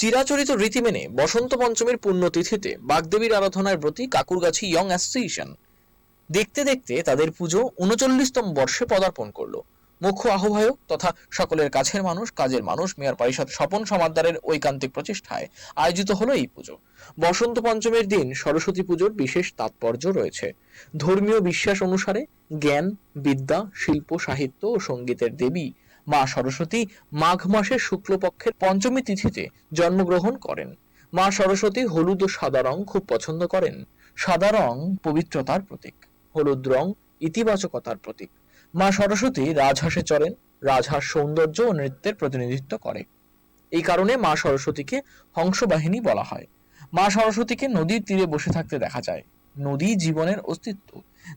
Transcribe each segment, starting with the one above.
চিরাচরিত রীতি মেনে বসন্ত পঞ্চমীর পুণ্যতিথিতে বাগদেবীর আরাধনায় ব্রতী কাকুরগাছি ইয়ং অ্যাসোসিয়েশন। দেখতে দেখতে তাদের পুজো উনচল্লিশতম বর্ষে পদার্পণ করল। মুখ্য আহ্বায়ক তথা সকলের কাছের মানুষ, কাজের মানুষ, মেয়র পরিষদ স্বপন সমাদ্দারের ঐকান্তিক প্রচেষ্টায় আয়োজিত হলো এই পুজো। বসন্ত পঞ্চমীর দিন সরস্বতী পুজোর বিশেষ তাৎপর্য রয়েছে। ধর্মীয় বিশ্বাস অনুসারে জ্ঞান, বিদ্যা, শিল্প, সাহিত্য ও সঙ্গীতের দেবী মা সরস্বতী মাঘ মাসের শুক্লপক্ষের পঞ্চমী তিথিতে জন্মগ্রহণ করেন। মা সরস্বতী হলুদ ও সাদা রং খুব পছন্দ করেন। সাদা রং পবিত্রতার প্রতীক, হলুদ রং ইতিবাচকতার প্রতীক। মা সরস্বতী রাজহাঁসে চড়েন, রাজহাঁস সৌন্দর্য ও নৃত্যের প্রতিনিধিত্ব করে। এই কারণে মা সরস্বতীকে হংসবাহিনী বলা হয়। মা সরস্বতীকে নদীর তীরে বসে থাকতে দেখা যায়। নদী জীবনের অস্তিত্ব।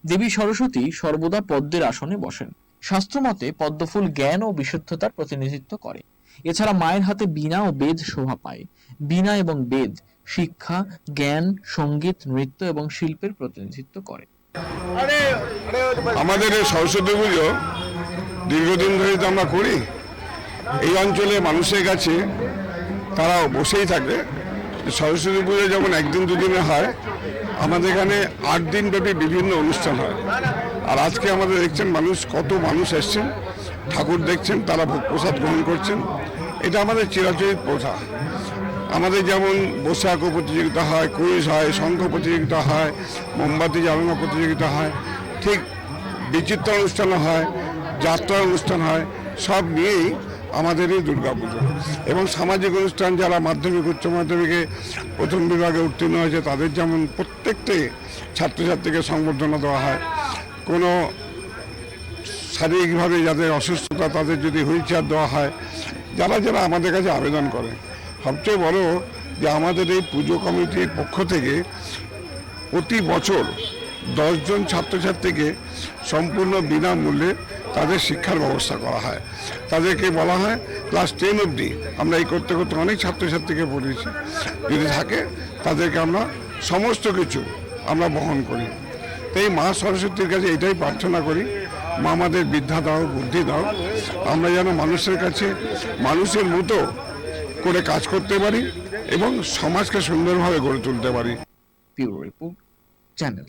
দেবী সরস্বতী সর্বদা পদ্মের আসনে বসেন। শাস্ত্রমতে পদ্মফুল জ্ঞান ও বিশুদ্ধতার প্রতিনিধিত্ব করে। এছাড়া মায়ের হাতে বীণা ও বেদ শোভা পায়। বীণা এবং বেদ শিক্ষা জ্ঞান সংগীত নৃত্য এবং শিল্পের প্রতিনিধিত্ব করে। আমাদের এই সরস্বতী পুজো দীর্ঘদিন ধরে তো আমরা করি। এই অঞ্চলে মানুষের কাছে তারা বসেই থাকে। সরস্বতী পুজো যেমন একদিন দুদিনে হয়, আমাদের এখানে আট দিন ব্যাপী বিভিন্ন অনুষ্ঠান হয়। আর আজকে আমাদের দেখছেন মানুষ, কত মানুষ এসছেন, ঠাকুর দেখছেন, তারা ভোগ প্রসাদ গ্রহণ করছেন। এটা আমাদের চিরাচরিত প্রথা। আমাদের যেমন বৈশাখ প্রতিযোগিতা হয় কুইজ হয়, শঙ্খ প্রতিযোগিতা হয়, মোমবাতি জ্বালানো প্রতিযোগিতা হয়, ঠিক বিচিত্র অনুষ্ঠান হয় যাত্রা অনুষ্ঠান হয়, সব নিয়েই আমাদের এই দুর্গাপুজো। এবং সামাজিক অনুষ্ঠান যারা মাধ্যমিক, উচ্চ মাধ্যমিকে প্রথম বিভাগে উত্তীর্ণ হয়েছে, তাদের যেমন প্রত্যেকটি ছাত্রছাত্রীকে সংবর্ধনা দেওয়া হয়, কোনো শারীরিকভাবে যাদের অসুস্থতা তাদের যদি হুইল চেয়ার দেওয়া হয়, যারা যারা আমাদের কাছে আবেদন করে। সবচেয়ে বড় যে আমাদের এই পুজো কমিটির পক্ষ থেকে প্রতি বছর দশজন ছাত্রছাত্রীকে সম্পূর্ণ বিনামূল্যে তাদের শিক্ষার ব্যবস্থা করা হয়। তাদেরকে বলা হয়, ক্লাস টেন অবধি আমরা এই করতে করতে অনেক ছাত্রছাত্রীকে পড়িয়েছি। যদি থাকে, তাদেরকে আমরা সমস্ত কিছু আমরা বহন করি। তো এই মা সরস্বতীর কাছে এটাই প্রার্থনা করি, মা আমাদের বিদ্যা দাও, বুদ্ধি দাও। আমরা যেন মানুষের কাছে মানুষের মতো করে কাজ করতে পারি এবং সমাজকে সুন্দরভাবে গড়ে তুলতে পারি। Report, channel